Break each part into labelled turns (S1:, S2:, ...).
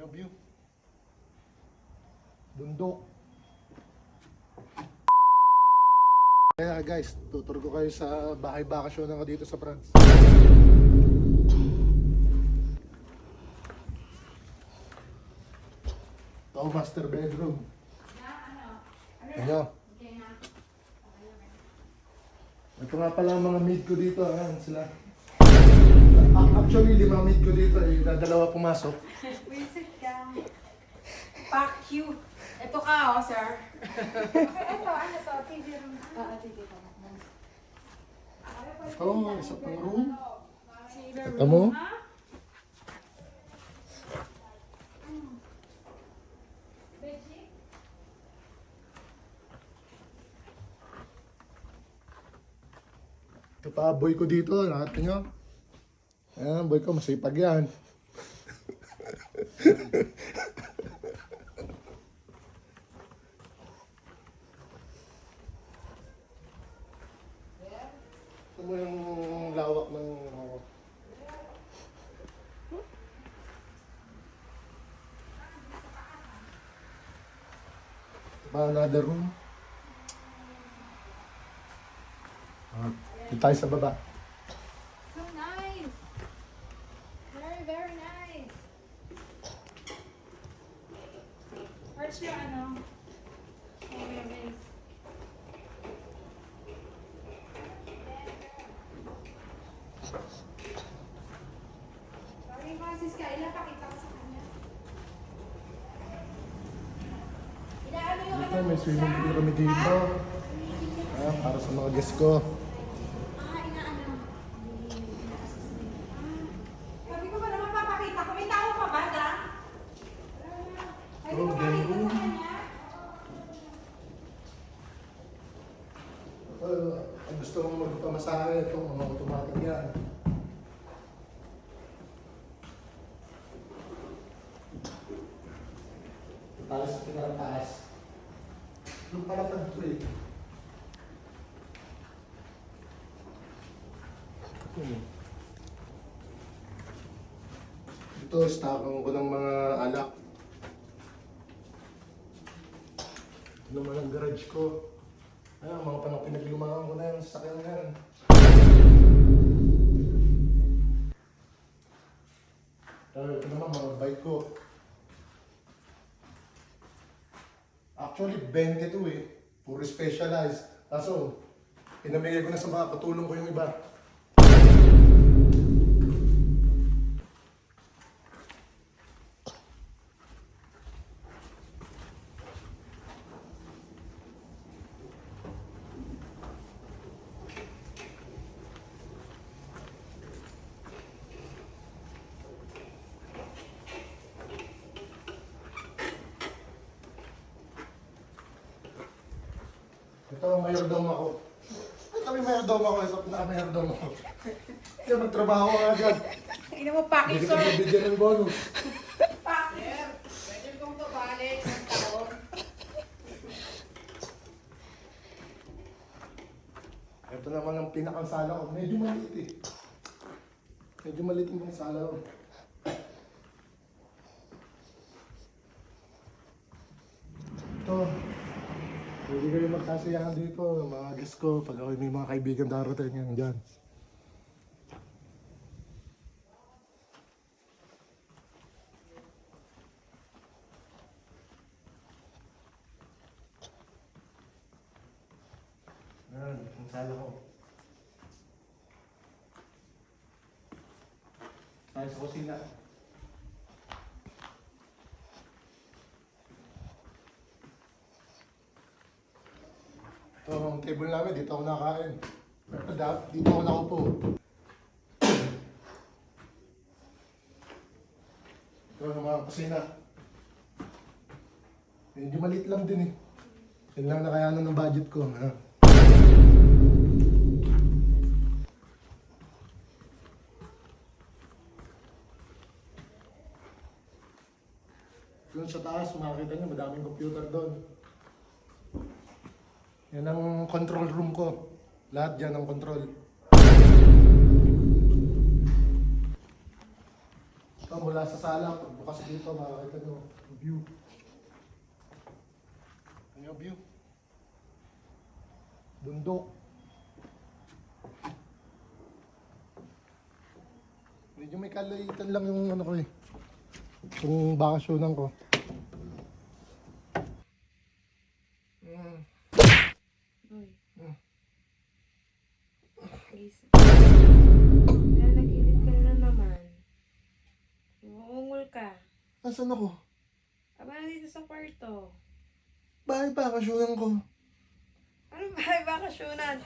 S1: Yung view. Bundok. Kaya guys, tuturo ko kayo sa bahay bakasyon ko dito sa France. Ito, master bedroom. Ano? Ito nga pala ang mga maid ko dito. Ayan sila. A- Actually, lima maid ko dito. Eh, dalawa pumasok.
S2: Pack you. Ito ka, oh, sir. okay, ito. Ano to? TV room. Oo, TV room.
S1: Ito, isa pang room. Kita mo? Ito pa, boy ko dito. Lahat nyo. Ayan, boy ko, masipag yan. Ito mo yung lawak ng... ano. Ito pa, another room. Ah, dito tayo sa baba.
S2: So nice. Very, very nice. Where's your ano? Oh, your vase. Sorry, Francis, kaila pakita ko sa kanya. Inaano yung
S1: Dito, may swimming pool kami dito. Ah, para sa mga guests ko.
S2: Ah,
S1: Oh, gusto mong magpamasahe, ito, mga automatic yan. Tayo sa Yung palatag ko eh. Ito, stockan ko ng mga alak. Naman ang garage ko. Ayan, mga panang pinaglumaan ko na yung sakyan na yan. Pero ito naman, mga bike ko. Actually, 20 to eh. Puro specialized. Kaso, pinamigay ko na sa mga katulong ko yung iba. Ito ang mayordom ako. Ito may mayordom ako. Ito ang mayordom ako. Kaya magtrabaho ka agad.
S2: Ina mo, paki,
S1: Hindi
S2: sir.
S1: nabigyan ng bonus.
S2: Paki. Pwede kong tumalik ng taon.
S1: Ito naman ang pinakang sala ko. Medyo maliit eh. Medyo maliit yung sala ko. Ito. Pwede kayo magkasiyahan dito. Mga guest ko. Pag ako may mga kaibigan darating yan dyan. Yan, ang sala ko. Tayo sa kusina. Ito ang table namin, dito ako nakain. Dito ako nakaupo. Ito ang mga kusina. Medyo maliit lang din eh. Yan lang nakayanan ng budget ko. Ha? Doon sa taas, makikita nyo, madaming computer doon. Yan ang control room ko. Lahat dyan ang control. Ito, mula sa sala, bukas dito, makakita nyo view. Ano yung view? Bundok. Medyo may kalaitan lang yung ano ko eh. Yung bakasyonan ko. Mm.
S3: Uy.
S1: Hmm.
S3: Please. Lalagilid ka na naman. Uungol ka.
S1: Nasaan ako?
S3: Aba, nandito sa kwarto.
S1: Bahay bakasyonan ko.
S3: Ano ba, bakasyonan?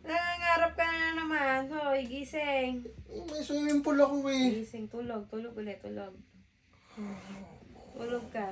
S3: Nangangarap ka na naman. Hoy, gising.
S1: May swimming pool ako eh.
S3: Gising, tulog. Tulog ulit, tulog. Tulog ka.